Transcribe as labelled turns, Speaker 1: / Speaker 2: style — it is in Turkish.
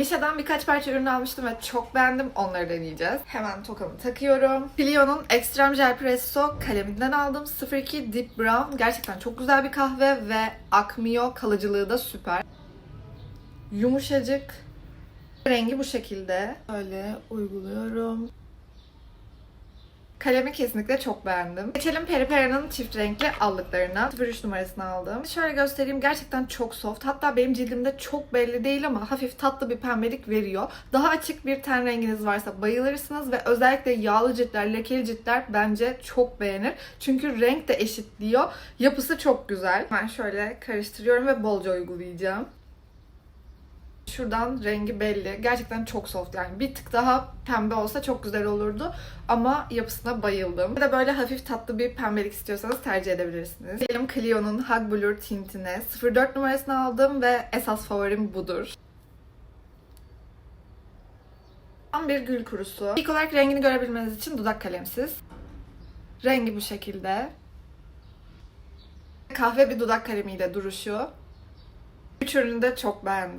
Speaker 1: Misha'dan birkaç parça ürün almıştım ve çok beğendim. Onları deneyeceğiz. Hemen tokamı takıyorum. Clio'nun Extreme Gel Presso kaleminden aldım. 02 Deep Brown. Gerçekten çok güzel bir kahve ve akmıyor. Kalıcılığı da süper. Yumuşacık. Rengi bu şekilde. Böyle uyguluyorum. Kalemi kesinlikle çok beğendim. Geçelim Peripera'nın çift renkli allıklarına. 03 numarasını aldım. Şöyle göstereyim. Gerçekten çok soft. Hatta benim cildimde çok belli değil ama hafif tatlı bir pembelik veriyor. Daha açık bir ten renginiz varsa bayılırsınız ve özellikle yağlı ciltler, lekeli ciltler bence çok beğenir. Çünkü renk de eşitliyor. Yapısı çok güzel. Ben şöyle karıştırıyorum ve bolca uygulayacağım. Şuradan rengi belli. Gerçekten çok soft yani. Bir tık daha pembe olsa çok güzel olurdu. Ama yapısına bayıldım. Ya da böyle hafif tatlı bir pembelik istiyorsanız tercih edebilirsiniz. Diyelim Clio'nun Hug Blur tintine 04 numarasını aldım ve esas favorim budur. Tam bir gül kurusu. İlk olarak rengini görebilmeniz için dudak kalemsiz. Rengi bu şekilde. Kahve bir dudak kalemiyle duruşu. Üç ürünü de çok beğendim.